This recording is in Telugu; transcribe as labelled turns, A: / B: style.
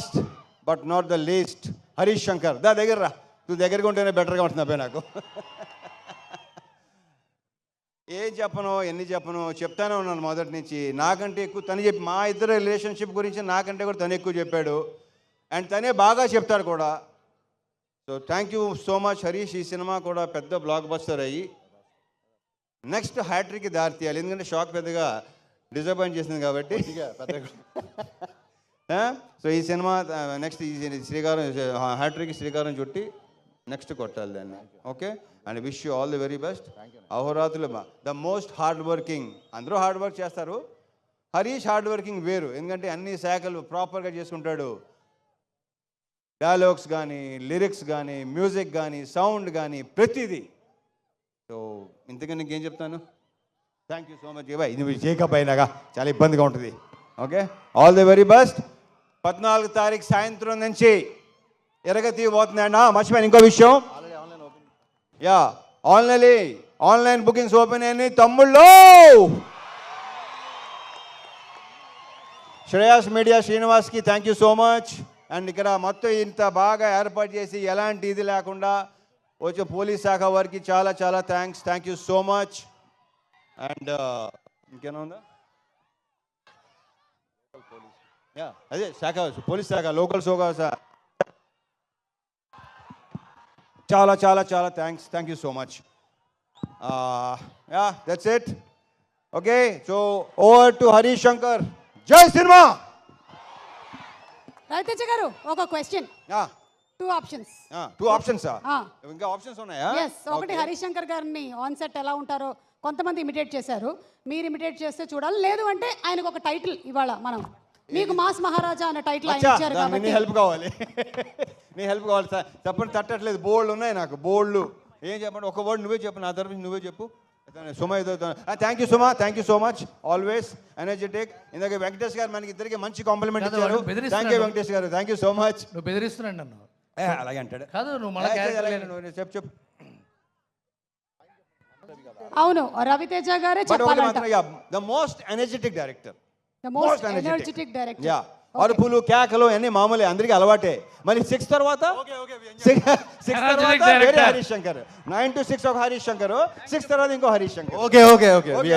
A: Last but not the least Harish Shankar దా దగ్గర రా. నువ్వు దగ్గరగా ఉంటేనే బెటర్గా ఉంటుంది అబ్బాయి నాకు. ఏం చెప్పను ఎన్ని చెప్పను చెప్తానే ఉన్నాను మొదటి నుంచి. నాకంటే ఎక్కువ తను చెప్పి మా ఇద్దరు రిలేషన్షిప్ గురించి నాకంటే కూడా తను ఎక్కువ చెప్పాడు. అండ్ తనే బాగా చెప్తాడు కూడా. So thank you so much Harish ఈ సినిమా కూడా పెద్ద బ్లాక్ బస్టర్ అయ్యి. నెక్స్ట్ హ్యాట్రిక్కి దారి తీయాలి ఎందుకంటే షాక్ పెద్దగా డిసప్పాయింట్ చేసింది కాబట్టి. సో ఈ సినిమా నెక్స్ట్ ఈ శ్రీకారం హ్యాట్రిక్ శ్రీకారం చుట్టి నెక్స్ట్ కొట్టాలి దాన్ని. Okay? And wish you all the very best అహోరాత్రులు the most hard working అందరూ హార్డ్ వర్క్ చేస్తారు. హరీష్ హార్డ్ వర్కింగ్ వేరు. ఎందుకంటే అన్ని శాఖలు ప్రాపర్గా చేసుకుంటాడు. డైలాగ్స్ కానీ లిరిక్స్ కానీ మ్యూజిక్ కానీ సౌండ్ కానీ ప్రతిదీ. సో ఇంతకన్నా ఇంకేం చెప్తాను? Thank you so much boy ఇది జేకప్ అయినాగా. చాలా ఇబ్బందిగా ఉంటుంది. Okay? All the very best పద్నాలుగు తారీఖు సాయంత్రం నుంచి ఎరగతి పోతుందండి మర్చిపోయాను. ఇంకో విషయం. Yeah online online bookings open అయినాయి. తమ్ముళ్ళు! Shreyas media శ్రీనివాస్కి thank you so much and ఇక్కడ మొత్తం ఇంత బాగా ఏర్పాటు చేసి ఎలాంటి ఇది లేకుండా వచ్చే పోలీస్ శాఖ వారికి చాలా చాలా thanks thank you so much and ఇంకేనా ఉందా? యా అదే శాఖ పోలీస్ శాఖ లోకల్ సార్ చాలా చాలా చాలా thanks thank you so much yeah that's it okay so over to Harish Shankar జై సినిమా
B: రవితేజ గారు ఒక question two options
A: two options
B: ఆ.
A: ఇంకా ఆప్షన్స్ ఉన్నాయా?
B: ఎస్ ఒకటి హరిశంకర్ గారిని ఆన్ సెట్ ఎలా ఉంటారో కొంతమంది ఇమిటేట్ చేశారు. మీరు ఇమిటేట్ చేస్తే చూడాలి లేదు అంటే ఆయనకు ఒక టైటిల్ ఇవాళ మనం మీకు మాస్ మహారాజా అనే టైటిల్ ఆయన ఇచ్చారు
A: నీ
B: కాబట్టి.
A: హెల్ప్ కావాలి. నీ హెల్ప్ కావాలి. సార్ చెప్పండి తట్టట్లేదు. బోల్డ్ ఉన్నాయి నాకు బోల్డ్. ఏం చెప్పండి? ఒక వర్డ్ నువ్వే చెప్పు నా తరఫు నుంచి నువ్వే చెప్పు. సుమ ఏదో thank you Suma thank you so much always energetic ఇందాక వెంకటేష్ గారు మనకి ఇద్దరికి మంచి కాంప్లిమెంట్
C: కాదు,
A: ఇచ్చారు.
C: వాడు బెదిరిస్తున్నాడు.
A: థ్యాంక్ యూ వెంకటేష్ గారు. థ్యాంక్ యూ సో మచ్
C: నువ్వు బెదిరిస్తున్నాడు నన్ను.
A: అలాగే అంటాడు.
C: కాదు నువ్వు
A: అలాగే
C: లేని-
A: నువ్వు చెప్పు చెప్పు.
B: అవును రవితేజ గారే
A: బట్ ఒకటి
B: చెప్పాలంట.
A: మాత్రం the most energetic director
B: most energetic director
A: yeah అరుపులు కేకలు అన్ని మామూలే అందరికీ అలవాటే. మరి సిక్స్ తర్వాత? సిక్స్ తర్వాత వేరే. Harish Shankar. Nine two six ఒక హరీష్ శంకర్ సిక్స్ తర్వాత ఇంకో Harish Shankar.
D: Okay okay okay
A: Okay,